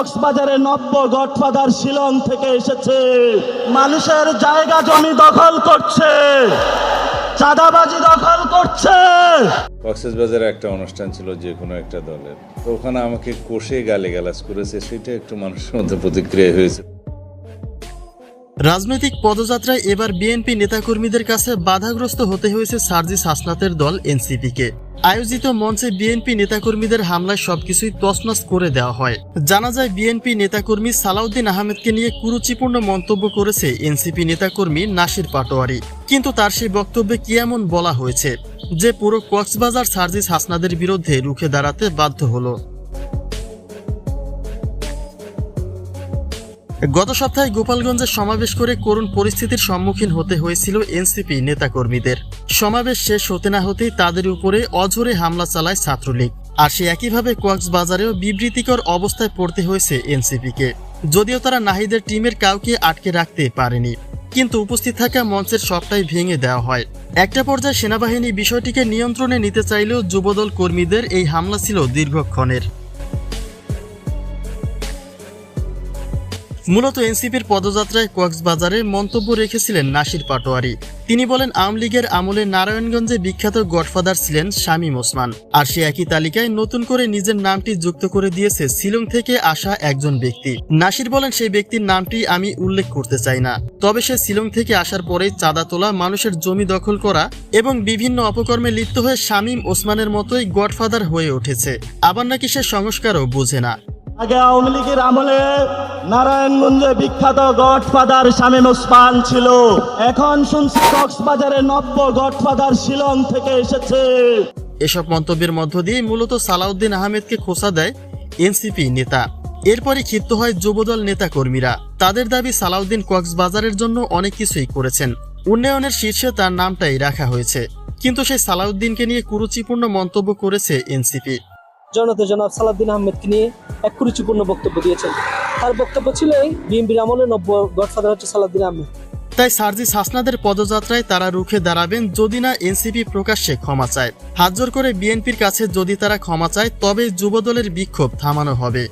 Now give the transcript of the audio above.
কক্সবাজারে নব্য গডফাদার শিলং থেকে এসেছে। মানুষের জায়গা জমি দখল করছে। চাঁদাবাজি দখল করছে। কক্সবাজারে একটা অনুষ্ঠান ছিল যে কোনো একটা দলের। তো ওখানে আমাকে কষে গালিগালাজ করেছে, সেটা একটু মানুষের মধ্যে প্রতিক্রিয়া হয়েছে। রাজনৈতিক পদযাত্রায় এবার বিএনপি নেতাকর্মীদের কাছে বাধাগ্রস্ত হতে হয়েছে সার্জিস হাসনাতের দল এনসিপিকে। আয়োজিত মঞ্চে বিএনপি নেতাকর্মীদের হামলায় সবকিছুই তছনছ করে দেওয়া হয়। জানা যায়, বিএনপি নেতাকর্মী সালাউদ্দিন আহমেদকে নিয়ে কুরুচিপূর্ণ মন্তব্য করেছে এনসিপি নেতাকর্মী নাসির পাটোয়ারি। কিন্তু তার সেই বক্তব্যে কি এমন বলা হয়েছে? যে পুরো কক্সবাজার সার্জিস হাসনাদের বিরুদ্ধে রুখে দাঁড়াতে বাধ্য হলো। গত সপ্তাহে গোপালগঞ্জে সমাবেশ করে করুণ পরিস্থিতির সম্মুখীন হতে হয়েছিল এনসিপি নেতাকর্মীদের। সমাবেশ শেষ হতে না হতেই তাদের উপরে অঝরে হামলা চালায় ছাত্রলীগ। আর সে একইভাবে কক্সবাজারেও বিবৃতিকর অবস্থায় পড়তে হয়েছে এনসিপিকে। যদিও তারা নাহিদের টিমের কাউকে আটকে রাখতে পারেনি। কিন্তু উপস্থিত থাকা মঞ্চের সবটাই ভেঙে দেওয়া হয়। একটা পর্যায়ে সেনাবাহিনী বিষয়টিকে নিয়ন্ত্রণে নিতে চাইলেও যুবদল কর্মীদের এই হামলা ছিল দীর্ঘক্ষণের। মূলত এনসিপির পদযাত্রায় কক্সবাজারে মন্তব্য রেখেছিলেন নাসির পাটোয়ারি। তিনি বলেন, আওয়ামী লীগের আমলে নারায়ণগঞ্জে বিখ্যাত গডফাদার ছিলেন শামীম ওসমান। আর সে একই তালিকায় নতুন করে নিজের নামটি যুক্ত করে দিয়েছে শিলং থেকে আসা একজন ব্যক্তি। নাসির বলেন, সেই ব্যক্তির নামটি আমি উল্লেখ করতে চাই না। তবে সে শিলং থেকে আসার পরেই চাঁদা তোলা, মানুষের জমি দখল করা এবং বিভিন্ন অপকর্মে লিপ্ত হয়ে শামীম ওসমানের মতোই গডফাদার হয়ে উঠেছে। আবার নাকি সে সংস্কারও বোঝে না। আগে আওয়ামী লীগের আমলে নারায়ণগঞ্জে বিখ্যাত গডফাদার শামীম ওসমান ছিল। এখন শুনছি কক্সবাজারে নব্য গডফাদার শিলং থেকে এসেছে। এসব মন্তব্যের মধ্য দিয়ে মূলত সালাউদ্দিন আহমেদকে খোসা দেয় এনসিপি নেতা। এরপরই ক্ষিপ্ত হয় যুবদল নেতা কর্মীরা তাদের দাবি সালাউদ্দিন কক্সবাজারের জন্য অনেক কিছুই করেছেন। উন্নয়নের শীর্ষে তার নামটাই রাখা হয়েছে। কিন্তু সেই সালাউদ্দিনকে নিয়ে কুরুচিপূর্ণ মন্তব্য করেছে এনসিপি। জনতা জনাব সালাদ্দিন আহমেদকে নিয়ে এক কুরুচিপূর্ণ বক্তব্য দিয়েছেন। তার বক্তব্য ছিল এই, বিএনপির আমলে নব্য গডফাদার হচ্ছে সালাদ্দিন আহমেদ। তাই সার্জি হাসনাদের পদযাত্রায় তারা রুখে দাঁড়াবেন যদি না এনসিপি প্রকাশ্যে ক্ষমা চায়। হাতজোর করে বিএনপির কাছে যদি তারা ক্ষমা চায়, তবে যুবদলের বিক্ষোভ থামানো হবে।